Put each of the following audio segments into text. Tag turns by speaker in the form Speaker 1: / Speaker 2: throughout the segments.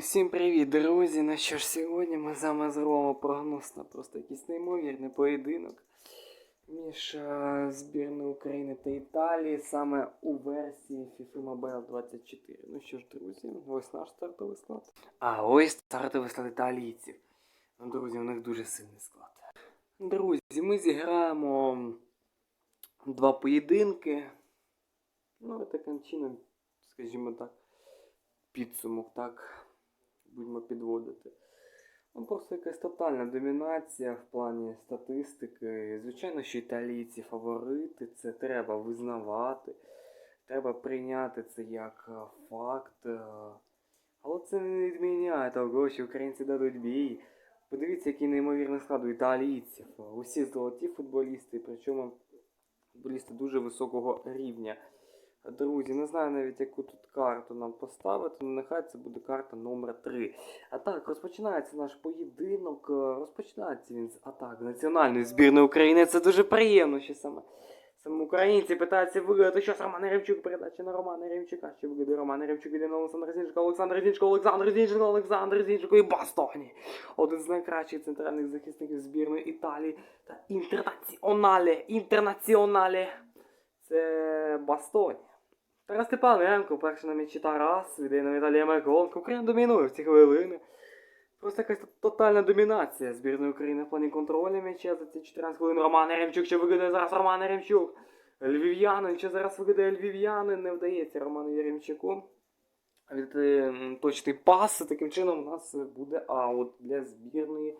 Speaker 1: Усім привіт, друзі! Ну що ж, сьогодні ми з вами зробимо прогноз на просто якийсь неймовірний поєдинок між е, збірною України та Італії саме у версії FIFA Mobile 24. Ну що ж, друзі, ось наш стартовий склад. А ось стартовий склад італійців. Ну, друзі, у них дуже сильний склад. Друзі, ми зіграємо два поєдинки. Ну, таким чином, скажімо так, підсумок, так, будемо підводити. Ну, просто якась тотальна домінація в плані статистики. Звичайно, що італійці фаворити, це треба визнавати. Треба прийняти це як е, факт. е. Але це не відміняє того, що українці дадуть бій. Подивіться, який неймовірний склад у італійців. Усі золоті футболісти, причому футболісти дуже високого рівня. Друзі, не знаю навіть, яку тут карту нам поставити, але нехай це буде карта номер 3. А так, розпочинається наш поєдинок. е, Розпочинається він з атак національної збірної України. Це дуже приємно, що саме. Саме українці питаються виграти щось Роман Ремчук, передача на Романа Ремчука. Що виграє Роман Ремчук, іде на Олександра Зінченка, Олександр Зінченко, Олександр Зінченко, Олександр Зінченко і Бастоні. Один з найкращих центральних захисників збірної Італії та інтернаціонале, інтернаціонале. Це Бастоні. Тарас Степаненко, перший на м'ячі Тарас, віддає на Віталія Мерколенко. Україна домінує в ці хвилини. Просто якась тотальна домінація збірної України в плані контролю м'яча за ці 14 хвилин. Роман Еремчук, що вигадає зараз Роман Еремчук. Львів'янин, що зараз вигадає Львів'янин, не вдається Роману Єремчуку. Віддати м, точний пас, таким чином у нас буде аут для збірної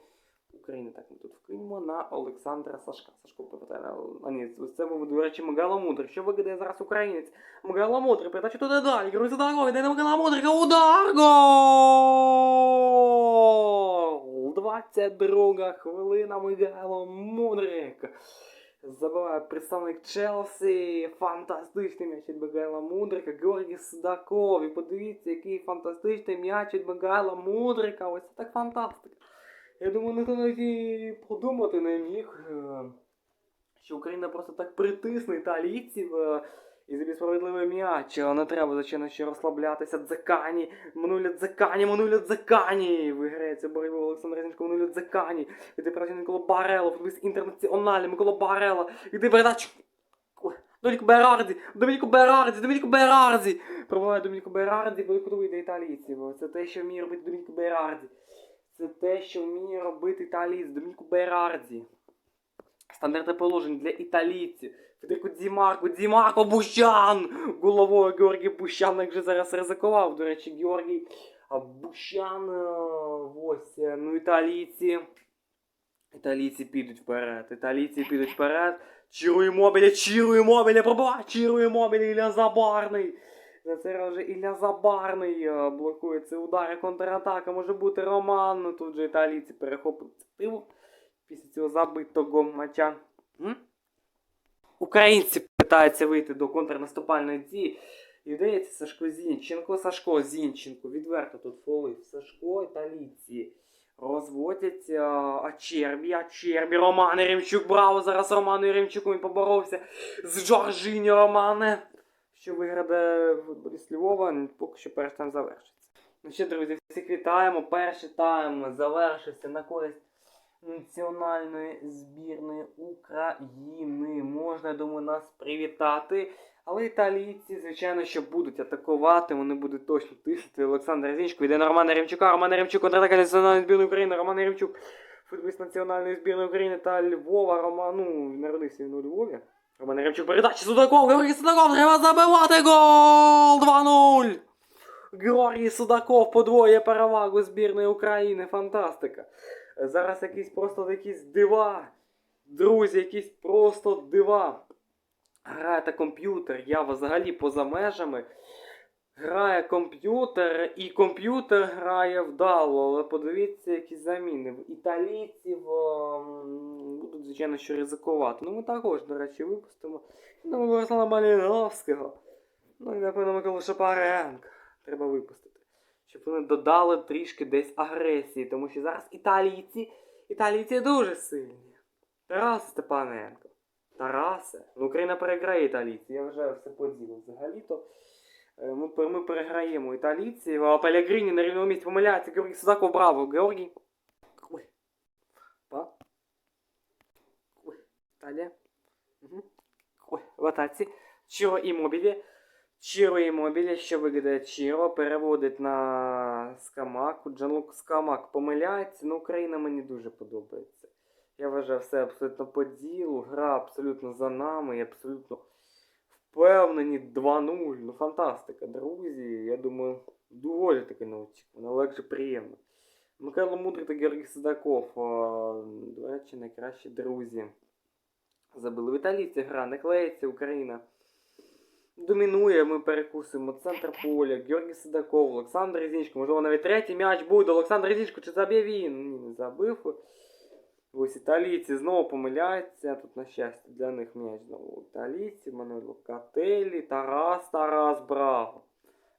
Speaker 1: України. Так, ми тут вкинемо на Олександра Сашка. Сашко повертає на... А ні, ось це був, до речі, Мудрик. Що вигадає зараз українець? Мудрик, передача туди далі. Грузі дорогою, йде на Мегало Мудрика, удар! Гол! 22 хвилина Мудрик. Забиває представник Челсі. Фантастичний м'яч від Мегайла Мудрика. Георгій Судаков. І подивіться, який фантастичний м'яч від Мегайла Мудрика. Ось це так фантастика. Я думаю, ніхто навіть і подумати не міг, е, що Україна просто так притисне італійців е, і за справедливий м'яч. Не треба, звичайно, ще розслаблятися. Дзакані, Мануля Дзакані, Мануля Дзакані. Виграється боротьбу Олександр Різенко, Мануля Дзакані. І тепер Микола Барело, футболіст інтернаціональний, Микола Барело. І ти передач. Ой, Домініко Берарді, Домініко Берарді, Домініко Берарді. Пробуває Домініко Берарді, куди вийде італійців. Це те, що вміє робити Домініко Берарді. Це те, що вміє робити італієць Домініко Берарді. Стандарти положень для італійців. Федерико Дімарко, Дімарко Бущан! Головою Георгій Бущан, як же зараз ризикував. До речі, Георгій Бущан. е, Ось, е, ну італійці. Італійці підуть вперед. Італійці підуть вперед. Чірує Мобіля, чірує Мобіля, пробиває, чірує Мобіля, Ілля Забарний. За це раз вже Ілля Забарний е, блокує цей удар, контратака може бути Роман. Ну тут же італійці перехоплюють ініціативу після цього забитого матча. М? Українці питаються вийти до контрнаступальної дії. І вдається Сашко Зінченко, Сашко Зінченко, відверто тут фолив. Сашко італійці розводять а, Ачербі, Ачербі, Роман Ремчук, браво! Зараз Роману Ремчуку він поборовся з Джорджіні Романе. Що виграє футболіст Львова, поки що перший тайм завершиться. Ну що, друзі, всіх вітаємо. Перший тайм завершився на користь національної збірної України. Можна, я думаю, нас привітати. Але італійці, звичайно, що будуть атакувати, вони будуть точно тиснути. Олександр Зінченко йде на Романа Ремчука. Роман Ремчук, контратака національної збірної України. Роман Ремчук, футболіст національної збірної України та Львова. Роман, ну, народився він у Львові. Роман Гремчук передача Судаков, Георгій Судаков, треба забивати гол! 2-0! Георгій Судаков подвоє перевагу збірної України. Фантастика. Зараз якісь просто якісь дива. Друзі, якісь просто дива. Грає комп'ютер, я взагалі поза межами. Грає комп'ютер, і комп'ютер грає вдало, але подивіться, які заміни. В італійців ем, будуть, звичайно, що ризикувати. Ну ми також, до речі, випустимо. Ну, Борислава Маліновського. Ну і напевно Микола Шапаренка. Треба випустити. Щоб вони додали трішки десь агресії, тому що зараз італійці, італійці дуже сильні. Тарас Степаненко. Тарасе. Ну, Україна переграє італійці, я вважаю все по ділу взагалі-то. Е, Ми, ми переграємо італійців, а Пелягрині на рівному місці помиляється. Георгій Судаков, браво, Георгій. Па. Італія. Угу. В атаці. Чіро Імобілі. Чіро Імобілі, що вигадає Чіро, переводить на Скамаку. Джанлук Скамак помиляється, ну Україна мені дуже подобається. Я вважаю все абсолютно по ділу, гра абсолютно за нами і абсолютно впевнені 2-0. Ну фантастика, друзі. Я думаю, доволі таки неочікувано, але же приємно. Михайло Мудрий та Георгій Сидаков, до речі, найкращі друзі. Забили. В італійці гра не клеїться, Україна. Домінує, ми перекусимо центр поля, Георгій Сидаков, Олександр Різінчко. Можливо, навіть третій м'яч буде. Олександр Різінчко, чи заб'є він? Ні, не забив. Ось італійці знову помиляються. Тут, на щастя, для них м'яч знову італійці, Мануель Локателі, Тарас, Тарас, браво.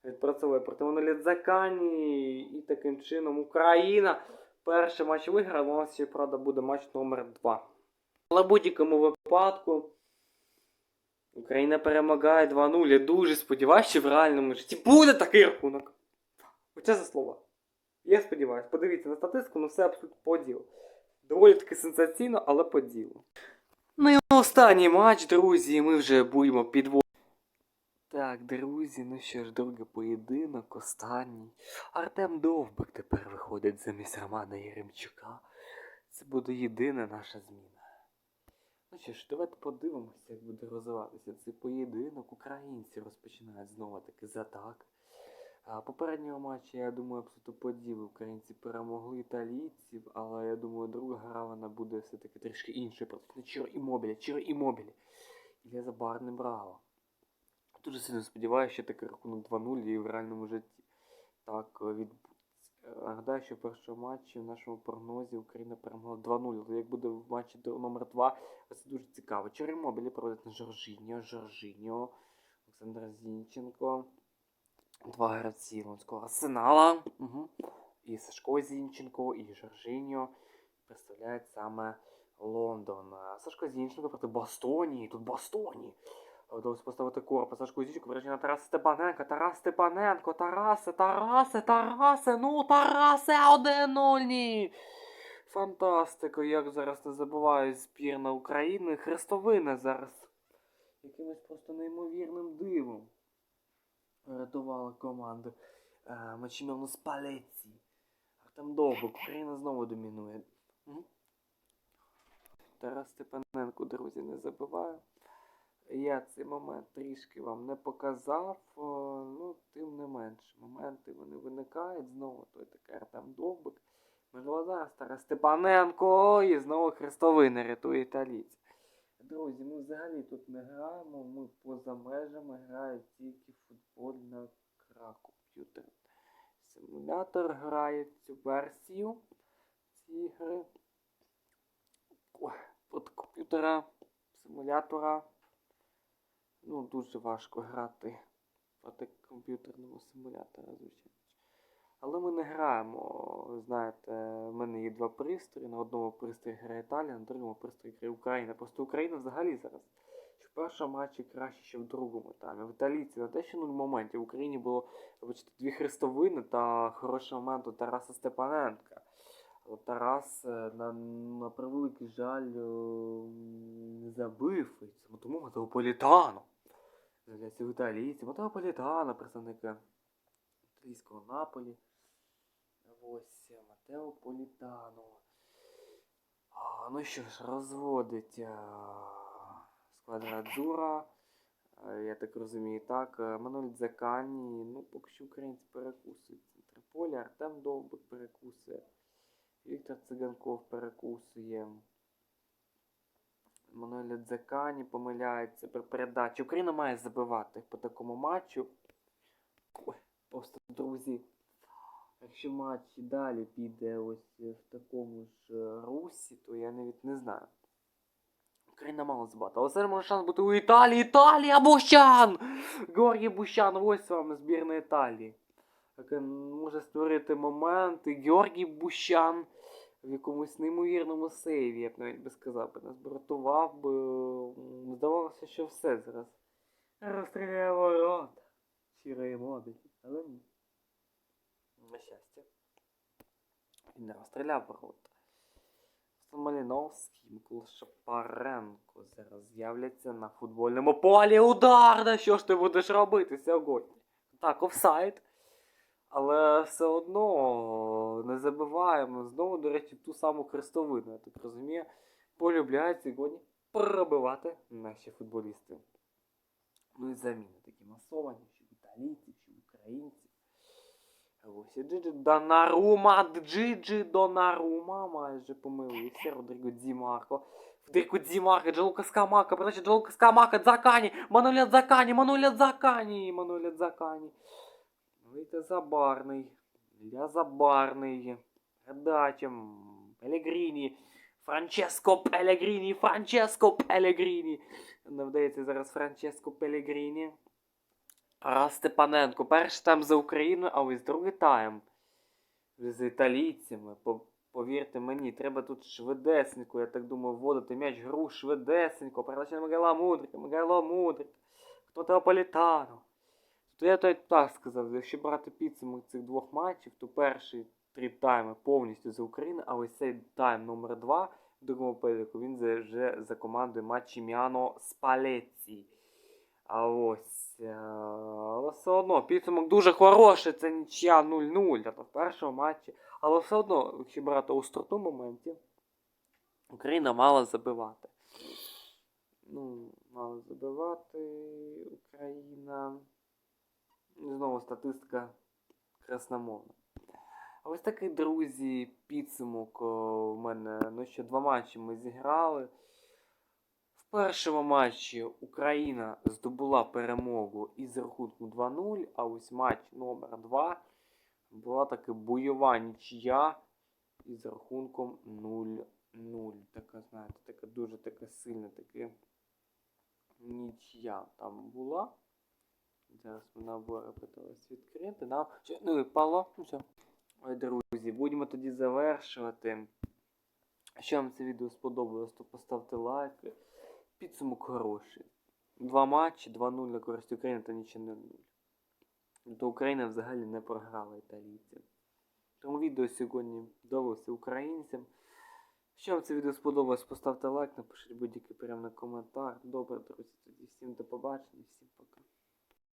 Speaker 1: Відпрацьовує проти Мануеля Дзакані. І таким чином Україна. Перший матч виграла, у нас ще, правда, буде матч номер 2. Але в будь-якому випадку Україна перемагає 2-0. Я дуже сподіваюся, що в реальному житті буде такий рахунок. Оце за слова. Я сподіваюся, подивіться на статистику, ну все абсолютно по ділу. Доволі таки сенсаційно, але по ділу. Ну і останній матч, друзі, ми вже будемо підводити. Так, друзі, ну що ж, другий поєдинок, останній. Артем Довбик тепер виходить замість Романа Єремчука. Це буде єдина наша зміна. Ну що ж, давайте подивимося, як буде розвиватися цей поєдинок. Українці розпочинають знову таки з атак. А попереднього матчу, я думаю, абсолютно по ділу українці перемогли італійців, але я думаю, друга гра вона буде все-таки трішки іншою. Проти Чіро Імобілі, Чіро Імобілі. Ілля Забар не браво. Дуже сильно сподіваюся, що такий рахунок 2-0 і в реальному житті так відбудеться. Е, Нагадаю, що в першому матчі в нашому прогнозі Україна перемогла 2-0. Але як буде в матчі до- номер 2, це дуже цікаво. Чіро Імобілі проводить на Жоржіньо, Жоржіньо, Олександр Зінченко. Два гравці Луцького арсенала. Угу. І Сашко Зінченко, і Жоржиньо представляють саме Лондон. Сашко Зінченко проти Бастонії. Тут Бастонії. Вдалося поставити корпус. Сашко Зінченко вираження на Тараса Степаненка. Тарас Степаненко, Тарасе, Тарасе, Тарасе, ну Тарасе, 1-0. ні! Фантастика, як зараз не забуваю збірна України. Хрестовина зараз. Якимось просто неймовірним дивом рятувала команду е, Мачімілну Спалеці. Артем Довбик, Україна знову домінує. Тарас Степаненко, друзі, не забуваю. Я цей момент трішки вам не показав, о, ну, тим не менше. Моменти вони виникають знову. Той такий Артем Довбик. Можливо, зараз Тарас Степаненко і знову Хрестовина рятує італійців. Друзі, ми взагалі тут не граємо, ми поза межами грають тільки футбольна гра комп'ютер. Симулятор грає цю версію цієї гри. От комп'ютера, симулятора. Ну, дуже важко грати проти комп'ютерного симулятора, звичайно. Але ми не граємо. Знаєте, в мене є два пристрої. На одному пристрої грає Італія, на другому пристрої грає Україна. Просто Україна взагалі зараз. Що в першому матчі краще, що в другому. Там. В італійці на те, що нуль моментів. В Україні було вибачте, дві хрестовини та хороший момент у Тараса Степаненка. Але Тарас, е, на, на превеликий жаль, е, не забив. І тому Метрополітано. З'являється в італійці. Метрополітано, представника італійського Наполі. Ось Матео Політано. А, ну що ж, розводить а, сквадрадзура. Я так розумію, так. а, Дзакані. Ну, поки що українці перекусують поля. Артем Довбик перекусує. Віктор Циганков перекусує. Мануеля Дзакані помиляється при передачі. Україна має забивати по такому матчу. Ой, просто, друзі. Якщо матч далі піде ось в такому ж е, русі, то я навіть не знаю. Україна мала збати. Але зараз може шанс бути у Італії. Італія Бущан! Георгій Бущан, ось вам збірна Італії. Яка може створити момент. І Георгій Бущан в якомусь неймовірному сейві, я б навіть би сказав, би нас би би. Здавалося, що все зараз. Розстріляє ворота. Щира емоція. Але ні. На щастя. Він не розстріляв ворота. Маліновський, Микола Шапаренко зараз з'являться на футбольному полі. Удар! Да що ж ти будеш робити сьогодні? Так, офсайд. Але все одно не забуваємо знову, до речі, ту саму хрестовину, я так розумію, полюбляють сьогодні пробивати наші футболісти. Ну і заміни такі масовані, що італійці, що українці. Донарума, Джиджи Донарума, майже помилився, Родріго Дімарко. Федерико Дімарко, Джалука Скамака, передача Джалука Скамака, Дзакані, Мануля Дзакані, Мануля Дзакані, Мануля Дзакані. Вийте Забарний, Ілля Забарний, передача, Пелегріні, Франческо Пелегріні, Франческо Пелегріні. Не вдається зараз Франческо Пелегріні. Раз Степаненко. Перший тайм за Україну, а ось другий тайм. З італійцями. Повірте мені, треба тут швидесенько, я так думаю, вводити м'яч гру швидесенько. Передача на Мигайла Мудрика, Мигайло Мудрик. Хто Теополітано. То я то так сказав, якщо брати підсумок цих двох матчів, то перші три тайми повністю за Україну, а ось цей тайм номер два в другому переліку, він вже за командою Мачіміано Спалеці. А ось. е, Але все одно підсумок дуже хороший, це нічия 0-0, а то в першому матчі. Але все одно, якщо брати у старту моменті, Україна мала забивати. Ну, мала забивати Україна. Знову статистика красномовна. А ось такий, друзі, підсумок о, в мене. Ну що, два матчі ми зіграли. Першому матчі Україна здобула перемогу із рахунку 2-0, а ось матч номер 2 була таки бойова нічия із рахунком 0-0. Така, знаєте, така дуже така сильна така нічия там була. Зараз вона питалась відкрити. Нам не випало. Ну все. Ой, друзі, будемо тоді завершувати. Якщо вам це відео сподобалось, то поставте лайк. Підсумок хороший. Два матчі, 2-0 на користь України та нічого не 0. То Україна взагалі не програла італійцям. Тому відео сьогодні вдалося українцям. Якщо вам це відео сподобалось, поставте лайк, напишіть будь-який приємний коментар. Добре, друзі, тоді всім до побачення, всім пока.